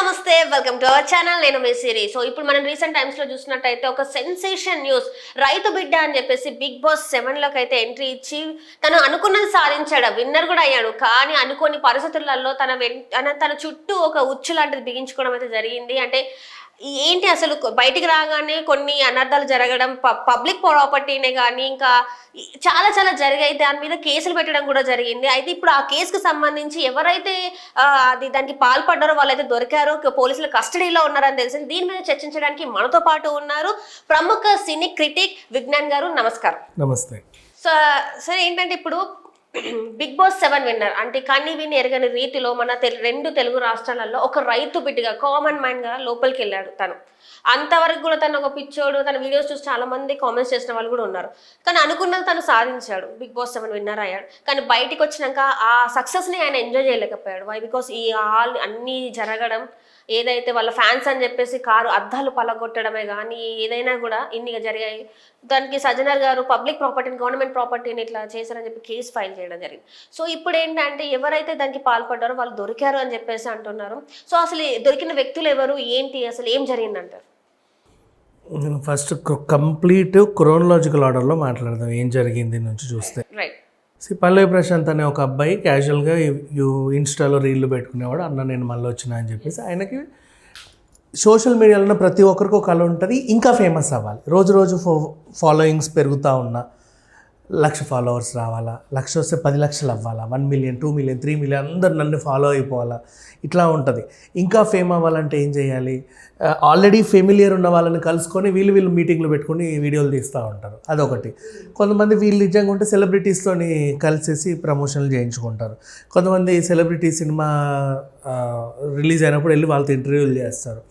నమస్తే welcome to our channel నేను మీ సిరి. So ఇప్పుడు మనం రీసెంట్ టైమ్స్లో చూసినట్టయితే ఒక సెన్సేషన్ న్యూస్ రైతు బిడ్డ అని చెప్పేసి బిగ్ బాస్ సెవెన్లోకి అయితే ఎంట్రీ ఇచ్చి తను అనుకున్నది సాధించాడు. విన్నర్ కూడా అయ్యాడు. కానీ అనుకోని పరిస్థితులలో తన వెన్ తన తన చుట్టూ ఒక ఉచ్చు లాంటిది బిగించుకోవడం అయితే జరిగింది. అంటే ఏంటి అసలు బయటికి రాగానే కొన్ని అనర్థాలు జరగడం పబ్లిక్ ప్రాపర్టీనే కానీ ఇంకా చాలా చాలా జరిగాయి. దాని మీద కేసులు పెట్టడం కూడా జరిగింది. అయితే ఇప్పుడు ఆ కేసుకు సంబంధించి ఎవరైతే అది దానికి పాల్పడ్డారో వాళ్ళైతే దొరికారో పోలీసుల కస్టడీలో ఉన్నారని తెలిసింది. దీని మీద చర్చించడానికి మనతో పాటు ఉన్నారు ప్రముఖ సినీ క్రిటిక్ విజ్ఞాన్ గారు. నమస్కారం. నమస్తే. సో సరే ఏంటంటే ఇప్పుడు బిగ్ బాస్ సెవెన్ విన్నర్ అంటే కన్ని విని ఎరగని రీతిలో మన రెండు తెలుగు రాష్ట్రాలలో ఒక రైతు బిడ్డగా కామన్ మ్యాన్గా లోపలికి వెళ్ళాడు తను. అంతవరకు కూడా తను ఒక పిచ్చోడు తన వీడియోస్ చూసి చాలా మంది కామెంట్స్ చేసిన వాళ్ళు కూడా ఉన్నారు. కానీ అనుకున్నది తను సాధించాడు. బిగ్ బాస్ సెవెన్ విన్నర్ అయ్యాడు. కానీ బయటికి వచ్చినాక ఆ సక్సెస్ని ఆయన ఎంజాయ్ చేయలేకపోయాడు. వై బికాస్ ఈ ఆల్ అన్నీ జరగడం ఏదైతే వాళ్ళ ఫ్యాన్స్ అని చెప్పేసి కారు అద్దాలు పలగొట్టడమే కానీ ఏదైనా కూడా ఇన్నిగా జరిగాయి. దానికి సజ్జనర్ గారు పబ్లిక్ ప్రాపర్టీని గవర్నమెంట్ ప్రాపర్టీని ఇట్లా చేశారని చెప్పి కేసు ఫైల్ చేయడం జరిగింది. సో ఇప్పుడు ఏంటంటే ఎవరైతే దానికి పాల్పడ్డారో వాళ్ళు దొరికారు అని చెప్పేసి అంటున్నారు. సో అసలు దొరికిన వ్యక్తులు ఎవరు? ఏంటి? అసలు ఏం జరిగిందంటారు? నేను ఫస్ట్ కంప్లీట్ క్రోనలాజికల్ ఆర్డర్లో మాట్లాడదాం. ఏం జరిగింది నుంచి చూస్తే. రైట్ సి పల్లవి ప్రశాంత్ అనే ఒక అబ్బాయి క్యాజువల్గా యూ ఇన్స్టాలో రీళ్ళు పెట్టుకునేవాడు. అన్న నేను మళ్ళీ వచ్చిన అని చెప్పేసి ఆయనకి సోషల్ మీడియాలో ప్రతి ఒక్కరికి ఒక కళ ఉంటుంది. ఇంకా ఫేమస్ అవ్వాలి. రోజు రోజు ఫో ఫాలోయింగ్స్ పెరుగుతూ ఉన్నా. లక్ష ఫాలోవర్స్ రావాలా? లక్ష వస్తే పది లక్షలు అవ్వాలా? One million two million three million అందరు నన్ను ఫాలో అయిపోవాలా? ఇట్లా ఉంటుంది. ఇంకా ఫేమ్ అవ్వాలంటే ఏం చేయాలి? ఆల్రెడీ ఫెమిలియర్ ఉన్న వాళ్ళని కలుసుకొని వీళ్ళు వీళ్ళు మీటింగ్లు పెట్టుకొని వీడియోలు తీస్తూ ఉంటారు. అదొకటి. కొంతమంది వీళ్ళు నిజంగా ఉంటే సెలబ్రిటీస్తోని కలిసేసి ప్రమోషన్లు చేయించుకుంటారు. కొంతమంది సెలబ్రిటీ సినిమా రిలీజ్ అయినప్పుడు వెళ్ళి వాళ్ళతో ఇంటర్వ్యూలు చేస్తారు.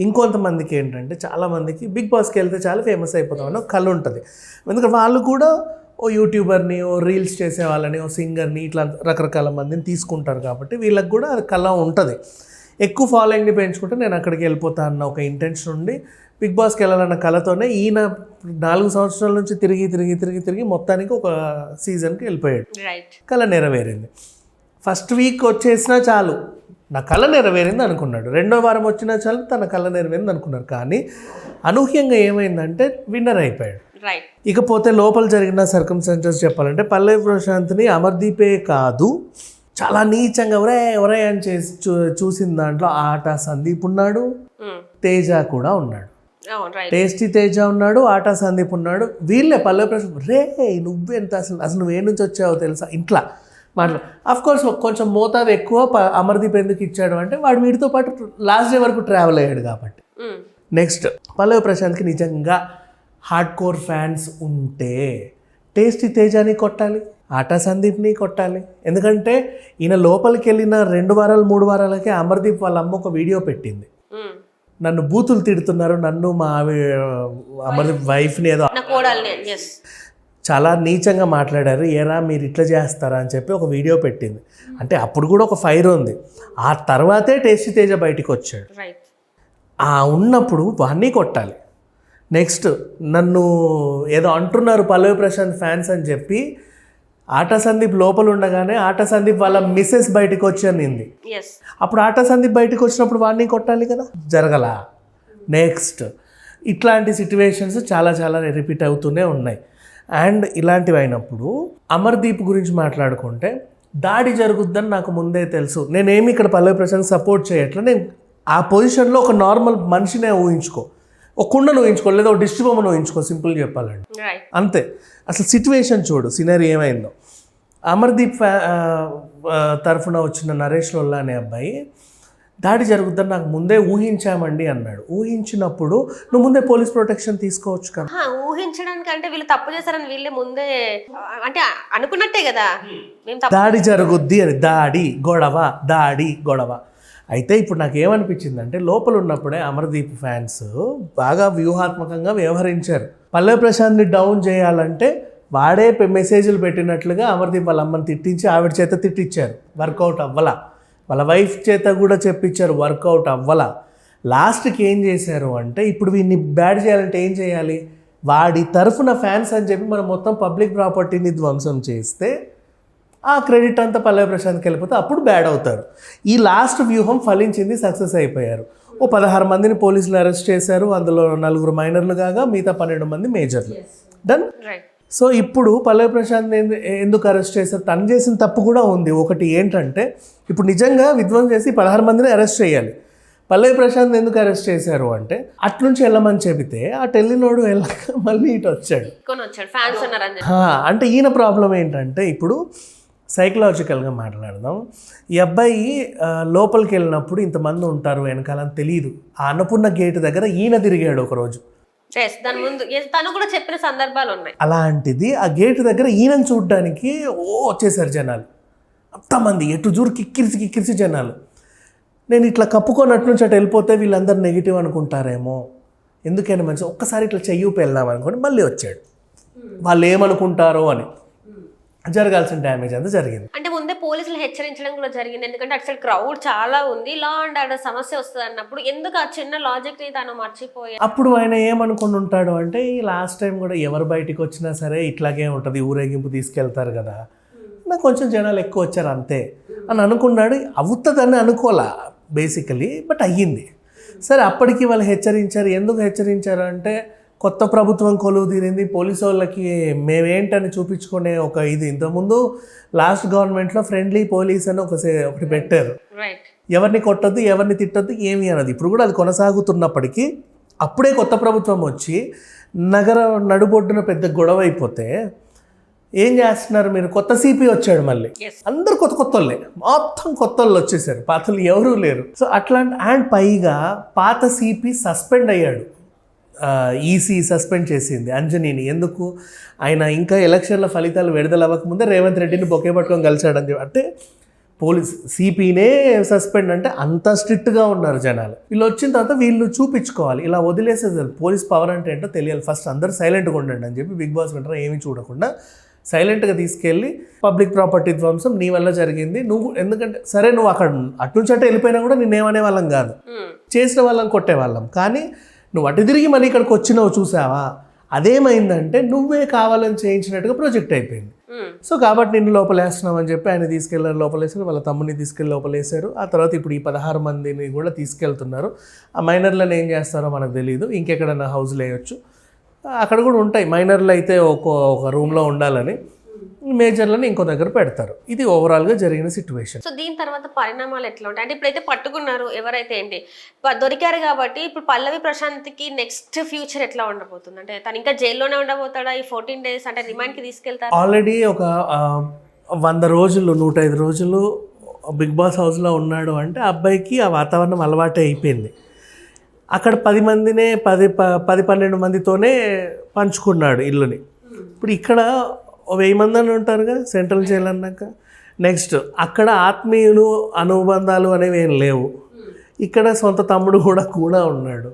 ఇంకొంతమందికి ఏంటంటే చాలామందికి బిగ్ బాస్కి వెళ్తే చాలా ఫేమస్ అయిపోతామని ఒక కళ ఉంటుంది. ఎందుకంటే వాళ్ళు కూడా ఓ యూట్యూబర్ని ఓ రీల్స్ చేసే వాళ్ళని ఓ సింగర్ని ఇట్లా రకరకాల మందిని తీసుకుంటారు కాబట్టి వీళ్ళకి కూడా అది కళ ఉంటుంది. ఎక్కువ ఫాలోయింగ్ని పెంచుకుంటే నేను అక్కడికి వెళ్ళిపోతా అన్న ఒక ఇంటెన్షన్ ఉండి బిగ్ బాస్కి వెళ్ళాలన్న కళతోనే ఈయన నాలుగు సంవత్సరాల నుంచి తిరిగి తిరిగి తిరిగి తిరిగి మొత్తానికి ఒక సీజన్కి వెళ్ళిపోయాడు. కళ నెరవేరింది. ఫస్ట్ వీక్ వచ్చేసినా చాలు. నా కళ నెరవేరింది అనుకున్నాడు. రెండో వారం వచ్చినా చాలు తన కళ నెరవేరింది అనుకున్నారు. కానీ అనూహ్యంగా ఏమైందంటే విన్నర్ అయిపోయాడు. ఇకపోతే లోపల జరిగిన సర్కమ్స్టాన్సెస్ చెప్పాలంటే పల్లవి ప్రశాంత్ని అమర్దీపే కాదు చాలా నీచంగా ఎవరే ఎవరే అని చేసి చూసిన దాంట్లో ఆట సందీప్ ఉన్నాడు. తేజ కూడా ఉన్నాడు. రైట్ టేస్టీ తేజ ఉన్నాడు ఆటా సందీప్ ఉన్నాడు. వీళ్ళే పల్లవి ప్రశాంత్ రే నువ్వెంత అసలు అసలు నువ్వు ఏ నుంచి వచ్చావో తెలుసా? ఇంట్లో. మాట్లా. అఫ్ కోర్స్ కొంచెం మోతాదు ఎక్కువ అమర్దీప్ ఎందుకు ఇచ్చాడు అంటే వాడు వీడితో పాటు లాస్ట్ డే వరకు ట్రావెల్ అయ్యాడు కాబట్టి. నెక్స్ట్ పల్లవి ప్రశాంత్కి నిజంగా హార్డ్ కోర్ ఫ్యాన్స్ ఉంటే టేస్టీ తేజాని కొట్టాలి ఆటా సందీప్ని కొట్టాలి. ఎందుకంటే ఈయన లోపలికి వెళ్ళిన రెండు వారాలు మూడు వారాలకే అమర్దీప్ వాళ్ళ అమ్మ ఒక వీడియో పెట్టింది. నన్ను బూతులు తిడుతున్నారు నన్ను మా అమర్దీప్ వైఫ్ని ఏదో చాలా నీచంగా మాట్లాడారు ఏరా మీరు ఇట్లా చేస్తారా? అని చెప్పి ఒక వీడియో పెట్టింది. అంటే అప్పుడు కూడా ఒక ఫైర్ ఉంది. ఆ తర్వాతే టేస్టీ తేజ బయటికి వచ్చాడు ఆ ఉన్నప్పుడు వాణ్ణి కొట్టాలి. నెక్స్ట్ నన్ను ఏదో అంటున్నారు పల్లవి ప్రశాంత్ ఫ్యాన్స్ అని చెప్పి ఆట సందీప్ లోపల ఉండగానే ఆట సందీప్ వాళ్ళ మిస్సెస్ బయటికి వచ్చి అనింది. ఎస్ అప్పుడు ఆట సందీప్ బయటికి వచ్చినప్పుడు వాడిని కొట్టాలి కదా? జరగల. నెక్స్ట్ ఇట్లాంటి సిట్యువేషన్స్ చాలా చాలా రిపీట్ అవుతూనే ఉన్నాయి. అండ్ ఇలాంటివి అయినప్పుడు అమర్దీప్ గురించి మాట్లాడుకుంటే దాడి జరుగుద్దని నాకు ముందే తెలుసు. నేనేమి ఇక్కడ పల్లవి ప్రశాంత్ సపోర్ట్ చేయట్లే. నేను ఆ పొజిషన్లో ఒక నార్మల్ మనిషినే ఊహించుకో. ఒక కుండను ఊహించుకో లేదా ఒక డిస్ట్రి బొమ్మను ఊహించుకో సింపుల్గా చెప్పాలండి అంతే. అసలు సిచ్యువేషన్ చూడు సినరీ ఏమైందో. అమర్దీప్ తరఫున వచ్చిన నరేష్ లోల్లా అనే అబ్బాయి దాడి జరుగుద్దని నాకు ముందే ఊహించామండి అన్నాడు. ఊహించినప్పుడు నువ్వు ముందే పోలీస్ ప్రొటెక్షన్ తీసుకోవచ్చు కదా. ఊహించడానికి అంటే వీళ్ళు తప్పు చేశారని వీళ్ళే ముందే అంటే అనుకున్నట్టే కదా. దాడి జరుగుద్ది అని దాడి గొడవ దాడి గొడవ. అయితే ఇప్పుడు నాకు ఏమనిపించిందంటే లోపల ఉన్నప్పుడే అమర్దీప్ ఫ్యాన్స్ బాగా వ్యూహాత్మకంగా వ్యవహరించారు. పల్లె ప్రశాంత్ని డౌన్ చేయాలంటే వాడే మెసేజ్లు పెట్టినట్లుగా అమర్దీప్ వాళ్ళ అమ్మని తిట్టించి ఆవిడ చేత తిట్టించారు వర్కౌట్ అవ్వలా. వాళ్ళ వైఫ్ చేత కూడా చెప్పించారు వర్కౌట్ అవ్వలా. లాస్ట్కి ఏం చేశారు అంటే ఇప్పుడు వీడిని బ్యాడ్ చేయాలంటే ఏం చేయాలి? వాడి తరఫున ఫ్యాన్స్ అని చెప్పి మనం మొత్తం పబ్లిక్ ప్రాపర్టీని ధ్వంసం చేస్తే ఆ క్రెడిట్ అంతా పల్లవి ప్రశాంత్కి వెళ్ళిపోతే అప్పుడు బ్యాడ్ అవుతారు. ఈ లాస్ట్ వ్యూహం ఫలించింది సక్సెస్ అయిపోయారు. ఓ పదహారు మందిని పోలీసులు అరెస్ట్ చేశారు అందులో నలుగురు మైనర్లు కాగా మిగతా పన్నెండు మంది మేజర్లు. డన్ రైట్ సో ఇప్పుడు పల్లవి ప్రశాంత్ ఎందు- ఎందుకు అరెస్ట్ చేశారు? తను చేసిన తప్పు కూడా ఉంది. ఒకటి ఏంటంటే ఇప్పుడు నిజంగా విధ్వంసం చేసి పదహారు మందిని అరెస్ట్ చేయాలి. పల్లవి ప్రశాంత్ ఎందుకు అరెస్ట్ చేశారు అంటే అట్నుంచి వెళ్ళమని చెబితే ఆ టెల్లినోడు వెళ్ళక మళ్ళీ ఇటు వచ్చాడు. అంటే ఈయన ప్రాబ్లం ఏంటంటే ఇప్పుడు సైకలాజికల్గా మాట్లాడదాం. ఈ అబ్బాయి లోపలికి వెళ్ళినప్పుడు ఇంతమంది ఉంటారు వెనకాలని తెలియదు ఆ అన్నపూర్ణ గేట్ దగ్గర ఈయన తిరిగాడు ఒకరోజు. దాని ముందు తను కూడా చెప్పిన సందర్భాలు ఉన్నాయి. అలాంటిది ఆ గేట్ దగ్గర ఈయనను చూడడానికి ఓ వచ్చేసారు జనాలు. అంతమంది ఎటు చూరు కిక్కిరిసి కిక్కిరిసి జనాలు. నేను ఇట్లా కప్పుకోనట్టు నుంచి అటు వెళ్ళిపోతే వీళ్ళందరూ నెగిటివ్ అనుకుంటారేమో. ఎందుకైనా మంచి ఒక్కసారి ఇట్లా చెయ్యూపు వెళ్దాం అనుకోండి మళ్ళీ వచ్చాడు. వాళ్ళు ఏమనుకుంటారో అని. జరగాల్సిన డ్యామేజ్ అంతా జరిగింది. అంటే ముందే పోలీసులు హెచ్చరించడం కూడా జరిగింది. ఎందుకంటే అటు సైడ్ క్రౌడ్ చాలా ఉంది. లా అండ్ ఆర్డర్ సమస్య వస్తుంది అన్నప్పుడు ఎందుకు ఆ చిన్న లాజిక్ని తను మర్చిపోయా? అప్పుడు ఆయన ఏమనుకుని ఉంటాడు అంటే ఈ లాస్ట్ టైం కూడా ఎవరు బయటికి వచ్చినా సరే ఇట్లాగే ఉంటుంది ఊరేగింపు తీసుకెళ్తారు కదా. నాకు కొంచెం జనాలు ఎక్కువ వచ్చారు అంతే అని అనుకున్నాడు. అవుతుందని అనుకోలే బేసికలీ బట్ అయ్యింది. సరే అప్పటికి వాళ్ళు హెచ్చరించారు. ఎందుకు హెచ్చరించారు అంటే కొత్త ప్రభుత్వం కొలువు తీరింది. పోలీసు వాళ్ళకి మేమేంటని చూపించుకునే ఒక ఇది. ఇంతకుముందు లాస్ట్ గవర్నమెంట్లో ఫ్రెండ్లీ పోలీస్ అని ఒక ఒకటి పెట్టారు. ఎవరిని కొట్టద్దు ఎవరిని తిట్టద్దు ఏమి అనదు. ఇప్పుడు కూడా అది కొనసాగుతున్నప్పటికీ అప్పుడే కొత్త ప్రభుత్వం వచ్చి నగర నడుబొడ్డున పెద్ద గొడవ అయిపోతే ఏం చేస్తున్నారు మీరు? కొత్త సిపి వచ్చాడు మళ్ళీ. అందరు కొత్త కొత్త వాళ్ళే మొత్తం కొత్త వాళ్ళు వచ్చేసారు. పాతలు ఎవరూ లేరు. సో అట్లాంటి అండ్ పైగా పాత సిపి సస్పెండ్ అయ్యాడు. ఈసీ సస్పెండ్ చేసింది అంజనీని. ఎందుకు? ఆయన ఇంకా ఎలక్షన్ల ఫలితాలు విడుదల అవ్వకముందే రేవంత్ రెడ్డిని బొకే పట్టుకొని కలిశాడని చెప్పి. అంటే పోలీస్ సిపినే సస్పెండ్ అంటే అంత స్ట్రిక్ట్గా ఉన్నారు జనాలు. వీళ్ళు వచ్చిన తర్వాత వీళ్ళు చూపించుకోవాలి. ఇలా వదిలేసేది పోలీస్ పవర్ అంటే ఏంటో తెలియాలి. ఫస్ట్ అందరూ సైలెంట్గా ఉండండి అని చెప్పి బిగ్ బాస్ వింటారా ఏమీ చూడకుండా సైలెంట్గా తీసుకెళ్ళి పబ్లిక్ ప్రాపర్టీ ధ్వంసం నీ వల్ల జరిగింది. నువ్వు ఎందుకంటే సరే నువ్వు అక్కడ అట్నుంచి అంటే వెళ్ళిపోయినా కూడా నేనేమనే వాళ్ళం కాదు చేసిన వాళ్ళని కొట్టేవాళ్ళం. కానీ నువ్వు అటు తిరిగి మళ్ళీ ఇక్కడికి వచ్చినావు చూసావా? అదేమైందంటే నువ్వే కావాలని చేయించినట్టుగా ప్రొజెక్ట్ అయిపోయింది. సో కాబట్టి నిన్ను లోపలేస్తున్నాం అని చెప్పి ఆయన తీసుకెళ్ళారు లోపలేసారు వాళ్ళ తమ్ముడిని తీసుకెళ్ళి లోపలేశారు. ఆ తర్వాత ఇప్పుడు ఈ పదహారు మందిని కూడా తీసుకెళ్తున్నారు. ఆ మైనర్లను ఏం చేస్తారో మనకు తెలియదు ఇంకెక్కడైనా హౌస్లో వేయొచ్చు. అక్కడ కూడా ఉంటాయి. మైనర్లు అయితే ఒక ఒక రూమ్లో ఉండాలని. మేజర్లను ఇంకో దగ్గర పెడతారు. ఇది ఓవరాల్గా జరిగిన సిచ్యువేషన్ సో దీని తర్వాత పరిణామాలు ఎట్లా ఉంటాయి? అంటే ఇప్పుడైతే పట్టుకున్నారు ఎవరైతే ఏంటి? దొరికారు కాబట్టి ఇప్పుడు పల్లవి ప్రశాంత్కి నెక్స్ట్ ఫ్యూచర్ ఎట్లా ఉండబోతుంది? అంటే తను ఇంకా జైల్లోనే ఉండబోతాడా? ఈ ఫోర్టీన్ డేస్ అంటే రిమాండ్కి తీసుకెళ్తారు? ఆల్రెడీ ఒక వంద రోజులు నూట ఐదు రోజులు బిగ్ బాస్ హౌస్లో ఉన్నాడు అంటే అబ్బాయికి ఆ వాతావరణం అలవాటే అయిపోయింది. అక్కడ పది మందినే పది ప- పది పన్నెండు మందితోనే పంచుకున్నాడు ఇల్లుని. ఇప్పుడు ఇక్కడ వెయ్యి మంది అని ఉంటారుగా సెంట్రల్ జైలు అన్నాక. నెక్స్ట్ అక్కడ ఆత్మీయులు అనుబంధాలు అనేవి ఏం లేవు. ఇక్కడ సొంత తమ్ముడు కూడా కూడా ఉన్నాడు.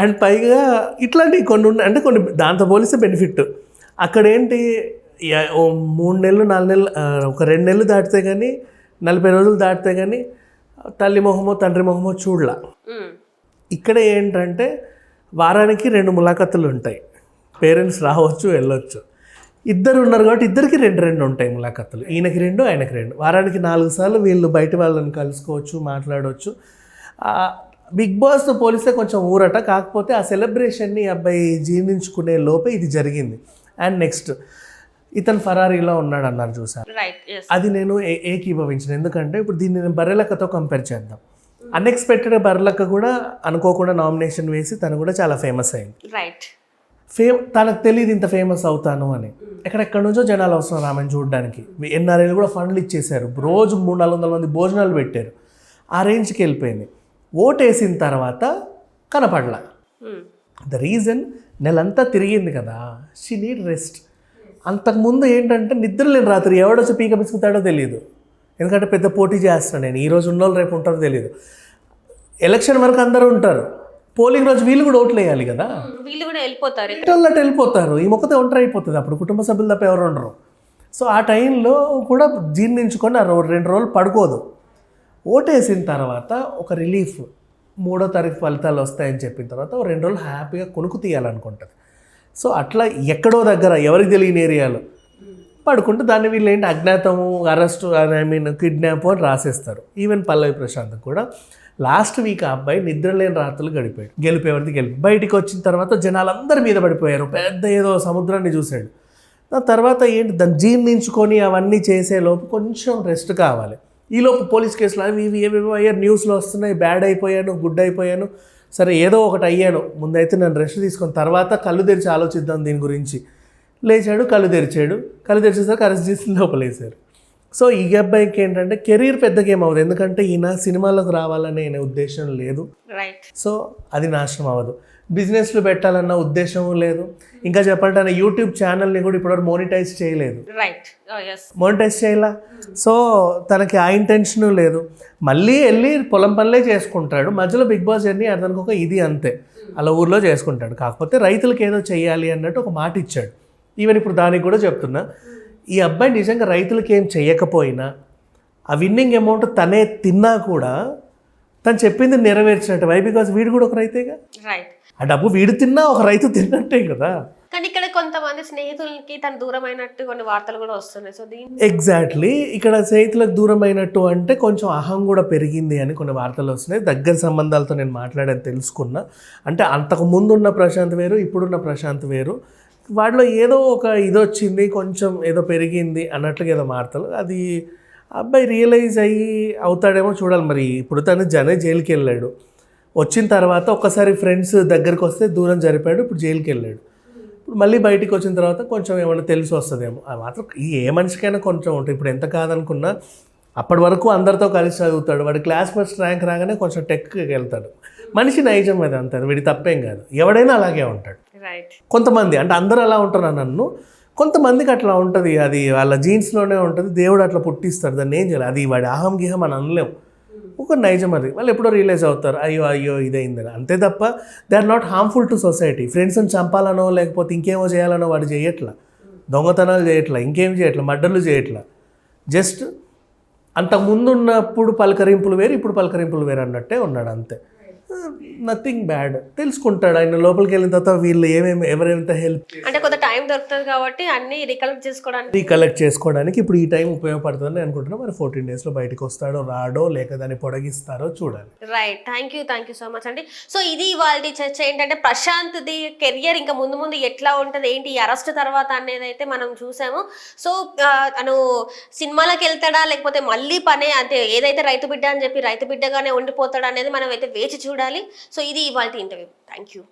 అండ్ పైగా ఇట్లాంటివి కొన్ని ఉన్నాయి అంటే కొన్ని దాంతో పోలిస్తే బెనిఫిట్. అక్కడ ఏంటి మూడు నెలలు నాలుగు నెలలు ఒక రెండు నెలలు దాటితే కానీ నలభై రోజులు దాటితే కానీ తల్లి మొహమో తండ్రి మొహమో చూడలా. ఇక్కడ ఏంటంటే వారానికి రెండు ములాఖతులు ఉంటాయి. పేరెంట్స్ రావచ్చు వెళ్ళొచ్చు. ఇద్దరు ఉన్నారు కాబట్టి ఇద్దరికి రెండు రెండు ఉంటాయి ములాఖతులు ఈయనకి రెండు ఆయనకి రెండు. వారానికి నాలుగు సార్లు వీళ్ళు బయట వాళ్ళని కలుసుకోవచ్చు మాట్లాడవచ్చు బిగ్ బాస్తో పోలిస్తే కొంచెం ఊరట. కాకపోతే ఆ సెలబ్రేషన్ని అబ్బాయి జీర్ణించుకునే లోపే ఇది జరిగింది. అండ్ నెక్స్ట్ ఇతను ఫరారీలో ఉన్నాడు అన్నారు చూసారు అది నేను ఏకీభవించిన. ఎందుకంటే ఇప్పుడు దీన్ని నేను బర్రెలక్కతో కంపేర్ చేద్దాం. అన్ఎక్స్పెక్టెడ్ బర్రెలక్క కూడా అనుకోకుండా నామినేషన్ వేసి తను కూడా చాలా ఫేమస్ అయింది. రైట్ ఫేమ్ తనకు తెలియదు ఇంత ఫేమస్ అవుతాను అని. ఎక్కడెక్కడి నుంచో జనాలు వస్తున్నారు ఆమెను చూడడానికి. ఎన్ఆర్ఐలు కూడా ఫండ్లు ఇచ్చేశారు. రోజు మూడు నాలుగు వందల మంది భోజనాలు పెట్టారు. ఆ రేంజ్కి వెళ్ళిపోయింది. ఓట్ వేసిన తర్వాత కనపడలా. ద రీజన్ నెలంతా తిరిగింది కదా. షీ నీడ్ రెస్ట్ అంతకుముందు ఏంటంటే నిద్ర లేని రాత్రి ఎవడొచ్చి పీక పిసుకుతాడో తెలియదు ఎందుకంటే పెద్ద పోటీ చేస్తున్నాను నేను. ఈ రోజు ఉన్నోళ్ళు రేపు ఉంటారో తెలియదు ఎలక్షన్ వరకు అందరూ ఉంటారు. పోలింగ్ రోజు వీళ్ళు కూడా ఓట్లు వేయాలి కదా. వీళ్ళు కూడా వెళ్ళిపోతారు. వాళ్ళు వెళ్ళిపోతారు. ఈ మొక్కతే ఒంటరి అయిపోతుంది అప్పుడు. కుటుంబ సభ్యులు తప్ప ఎవరు ఉండరు. సో ఆ టైంలో కూడా జీర్ణించుకొని రెండు రోజులు పడుకోదు. ఓటేసిన తర్వాత ఒక రిలీఫ్ మూడో తారీఖు ఫలితాలు వస్తాయని చెప్పిన తర్వాత రెండు రోజులు హ్యాపీగా కొనుక్కు తీయాలనుకుంటుంది. సో అట్లా ఎక్కడో దగ్గర ఎవరికి తెలియని ఏరియాలో పడుకుంటే దాన్ని వీళ్ళు ఏంటి అజ్ఞాతము అరెస్టు ఐ మీన్ కిడ్నాప్ అని రాసేస్తారు. ఈవెన్ పల్లవి ప్రశాంత్ కూడా. లాస్ట్ వీక్ ఆ అబ్బాయి నిద్రలేని రాత్రులు గడిపాడు. గెలిపేవాడికి గెలిపి. బయటికి వచ్చిన తర్వాత జనాలందరి మీద పడిపోయారు. పెద్ద ఏదో సముద్రాన్ని చూశాడు. దాని తర్వాత ఏంటి? దాన్ని జీర్ణించుకొని అవన్నీ చేసేలోపు కొంచెం రెస్ట్ కావాలి. ఈలోపు పోలీస్ కేసులు అవి ఇవి ఏవేవో అయ్యారు న్యూస్లో వస్తున్నాయి. బ్యాడ్ అయిపోయాను గుడ్ అయిపోయాను. సరే ఏదో ఒకటి అయ్యాను. ముందైతే నేను రెస్ట్ తీసుకున్న తర్వాత కళ్ళు తెరిచి ఆలోచిద్దాం దీని గురించి. లేచాడు కళ్ళు తెరిచాడు. కళ్ళు తెరిచేసరికి అరెస్ట్ చేసి లోపలేశారు. సో ఈ అబ్బాయికి ఏంటంటే కెరీర్ పెద్దగా ఏమవుతుంది ఎందుకంటే ఈయన సినిమాలకు రావాలనే ఉద్దేశం లేదు. రైట్ సో అది నాశనం అవ్వదు. బిజినెస్లు పెట్టాలన్న ఉద్దేశం లేదు. ఇంకా చెప్పాలంటే ఆయన యూట్యూబ్ ఛానల్ని కూడా ఇప్పటివరకు మోనిటైజ్ చేయలేదు. మోనిటైజ్ చేయాలా? సో తనకి ఆ ఇంటెన్షన్ లేదు. మళ్ళీ వెళ్ళి పొలం పనులే చేసుకుంటాడు. మధ్యలో బిగ్ బాస్ జర్నీ అతనికి ఒక ఇది అంతే. అలా ఊర్లో చేసుకుంటాడు. కాకపోతే రైతులకు ఏదో చేయాలి అన్నట్టు ఒక మాట ఇచ్చాడు. ఈవెన్ ఇప్పుడు దానికి కూడా చెప్తున్నా. ఈ అబ్బాయి నిజంగా రైతులకి ఏం చేయకపోయినా ఆ విన్నింగ్ అమౌంట్ తనే తిన్నా కూడా తను చెప్పింది నెరవేర్చినట్టు. వై బికాస్ వీడు కూడా ఒక రైతేగా? రైట్ ఆ డబ్బు వీడు తిన్నా ఒక రైతు తిన్నట్టే కదా. కానీ ఇక్కడ కొంతమంది స్నేహితులకి తను దూరమైనట్టు కొన్ని వార్తలు కూడా వస్తున్నాయి. సో దీని ఎగ్జాక్ట్లీ ఇక్కడ స్నేహితులకు దూరం అయినట్టు అంటే కొంచెం అహం కూడా పెరిగింది అని కొన్ని వార్తలు వస్తున్నాయి. దగ్గర సంబంధాలతో నేను మాట్లాడాను తెలుసుకున్నా. అంటే అంతకు ముందు ఉన్న ప్రశాంత్ వేరు ఇప్పుడున్న ప్రశాంత్ వేరు. వాటిలో ఏదో ఒక ఇది వచ్చింది కొంచెం ఏదో పెరిగింది అన్నట్లుగా ఏదో వార్తలు. అది అబ్బాయి రియలైజ్ అయ్యి అవుతాడేమో చూడాలి మరి. ఇప్పుడు తను జనే జైలుకి వెళ్ళాడు వచ్చిన తర్వాత ఒక్కసారి ఫ్రెండ్స్ దగ్గరికి వస్తే దూరం జరిపాడు ఇప్పుడు జైలుకి వెళ్ళాడు ఇప్పుడు మళ్ళీ బయటికి వచ్చిన తర్వాత కొంచెం ఏమైనా తెలిసి వస్తుందేమో. అది మాత్రం ఈ ఏ మనిషికైనా కొంచెం ఉంటుంది. ఇప్పుడు ఎంత కాదనుకున్నా అప్పటి వరకు అందరితో కలిసి చదువుతాడు. వాడు క్లాస్ ఫస్ట్ ర్యాంక్ రాగానే కొంచెం టెక్కి వెళ్తాడు. మనిషి నైజం అది అంతే వీడి తప్పేం కాదు. ఎవడైనా అలాగే ఉంటాడు. కొంతమంది అంటే అందరూ అలా ఉంటారు నన్ను? కొంతమందికి అట్లా ఉంటుంది అది వాళ్ళ జీన్స్లోనే ఉంటుంది దేవుడు అట్లా పుట్టిస్తాడు దాన్ని ఏం చేయాలి? అది వాడి అహం గిహం అని అనలేం. ఒక నైజం అది. వాళ్ళు ఎప్పుడో రియలైజ్ అవుతారు అయ్యో అయ్యో ఇదైందని అంతే తప్ప they are not harmful to society ఫ్రెండ్స్ని చంపాలనో లేకపోతే ఇంకేమో చేయాలనో వాడు చేయట్లా. దొంగతనాలు చేయట్లా ఇంకేం చేయట్లా మర్డర్లు చేయట్లా. జస్ట్ అంతకుముందు ఉన్నప్పుడు పలకరింపులు వేరు ఇప్పుడు పలకరింపులు వేరు అన్నట్టే ఉన్నాడు అంతే. Nothing bad. తెలుసుకుంటాడు. ఆయన లోపలికి వెళ్ళిన తర్వాత వీళ్ళు ఏమేమి ఎవరెంత హెల్ప్ అంటే కొంత టైం దొరుకుతుంది కాబట్టి అన్ని రికలెక్ట్ చేసుకోవడానికి. రీకలెక్ట్ చేసుకోవడానికి ఇప్పుడు ఈ టైం ఉపయోగపడుతుందని అనుకుంటున్నా మరి ఫోర్టీన్ డేస్లో బయటకు వస్తాడో రాడో లేక దాన్ని పొడిగిస్తారో చూడాలి. Right thank you thank you so much అండి సో ఇది వాళ్ళ చర్చ ఏంటంటే ప్రశాంత్ది కెరియర్ ఇంకా ముందు ముందు ఎట్లా ఉంటుంది ఏంటి ఈ అరెస్ట్ తర్వాత అనేది అయితే మనం చూసాము. సో తను సినిమాలకు వెళ్తాడా లేకపోతే మళ్ళీ పనే అంటే ఏదైతే రైతు బిడ్డ అని చెప్పి రైతు బిడ్డగానే ఉండిపోతాడా అనేది మనం అయితే వేచి చూడాలి. ఉండాలి సో ఇది ఇవాళ ఇంటర్వ్యూ థ్యాంక్ యూ